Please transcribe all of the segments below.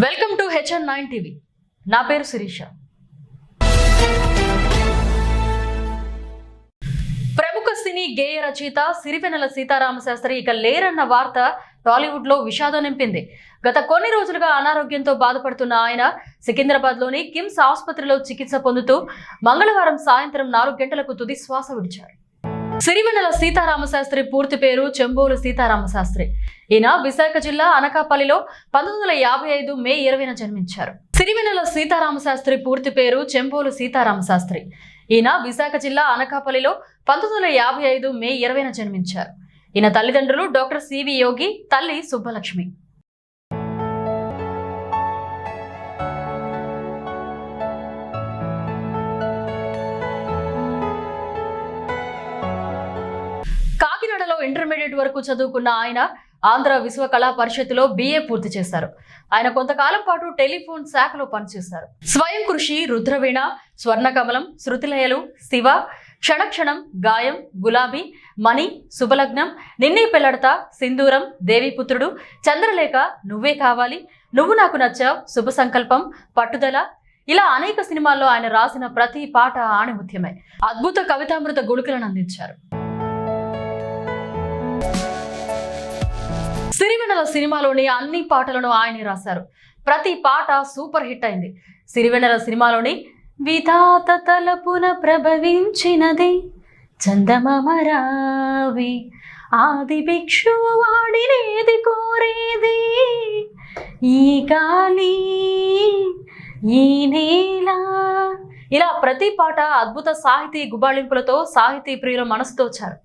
Welcome to HN nine TV. నా పేరు శిరీష. ప్రముఖ సినీ గేయ రచయిత సిరివెనెల సీతారామ శాస్త్రి ఇక లేరన్న వార్త టాలీవుడ్లో విషాదం నింపింది. గత కొన్ని రోజులుగా అనారోగ్యంతో బాధపడుతున్న ఆయన సికింద్రాబాద్లోని కిమ్స్ ఆసుపత్రిలో చికిత్స పొందుతూ మంగళవారం సాయంత్రం నాలుగు గంటలకు తుది శ్వాస విడిచారు. సిరివెన్నెల సీతారామ శాస్త్రి పూర్తి పేరు చెంబోలు సీతారామ శాస్త్రి. ఈయన విశాఖ జిల్లా అనకాపల్లిలో పంతొమ్మిది వందల యాభై ఐదు మే ఇరవైన జన్మించారు. సిరివెన్నెల సీతారామ శాస్త్రి పూర్తి పేరు చెంబూలు సీతారామ శాస్త్రి. ఈయన విశాఖ జిల్లా అనకాపల్లిలో పంతొమ్మిది వందల యాభై ఐదు మే ఇరవైన జన్మించారు. ఈయన తల్లిదండ్రులు డాక్టర్ సివి యోగి తల్లి సుబ్బలక్ష్మి. ఇంటర్మీడియట్ వరకు చదువుకున్న ఆయన ఆంధ్ర విశ్వ కళా పరిషత్తులో బిఏ పూర్తి చేశారు. ఆయన కొంతకాలం పాటు టెలిఫోన్ శాఖలో పనిచేశారు. స్వయం కృషి రుద్రవీణ స్వర్ణకమలం శృతిలయలు శివ క్షణక్షణం గాయం గులాబీ మణి శుభలగ్నం నిన్నే పెళ్ళడత సింధూరం దేవిపుత్రుడు చంద్రలేఖ నువ్వే కావాలి నువ్వు నాకు నచ్చావు శుభ సంకల్పం పట్టుదల. ఇలా అనేక సినిమాల్లో ఆయన రాసిన ప్రతి పాట ఆణిముత్యమే. అద్భుత కవితామృత గుళికలను అందించారు. సిరివెన్నెల సినిమాలోని అన్ని పాటలను ఆయనే రాశారు. ప్రతి పాట సూపర్ హిట్ అయింది. సిరివెన్నెల సినిమాలోని విధాత తలపున ప్రభవించినది చందమరావి ఆది భిక్షు వాడినేది కోరేది ఈ గాలి ఈ నేల. ఇలా ప్రతి పాట అద్భుత సాహితీ గుబాళింపులతో సాహితీ ప్రియుల మనసు తోచారు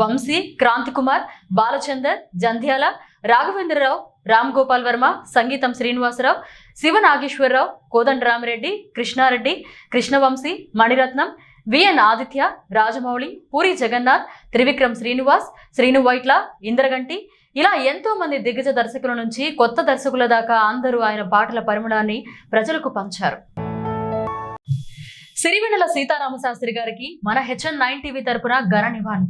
వంశీ క్రాంతి కుమార్ బాలచందర్ జంధ్యాల రాఘవేంద్రరావు రామ్ గోపాల్ వర్మ సంగీతం శ్రీనివాసరావు శివ నాగేశ్వరరావు కోదండరామిరెడ్డి కృష్ణారెడ్డి కృష్ణవంశీ మణిరత్నం విఎన్ ఆదిత్య రాజమౌళి పూరి జగన్నాథ్ త్రివిక్రమ్ శ్రీనివాస్ శ్రీను వైట్ల ఇంద్రగంటి. ఇలా ఎంతో మంది దిగ్గజ దర్శకుల నుంచి కొత్త దర్శకుల దాకా అందరూ ఆయన పాటల పరిమళాన్ని ప్రజలకు పంచారు. సిరివెన్నెల సీతారామ శాస్త్రి గారికి మన హెచ్ఎన్ నైన్ టీవీ తరపున ఘన నివాళి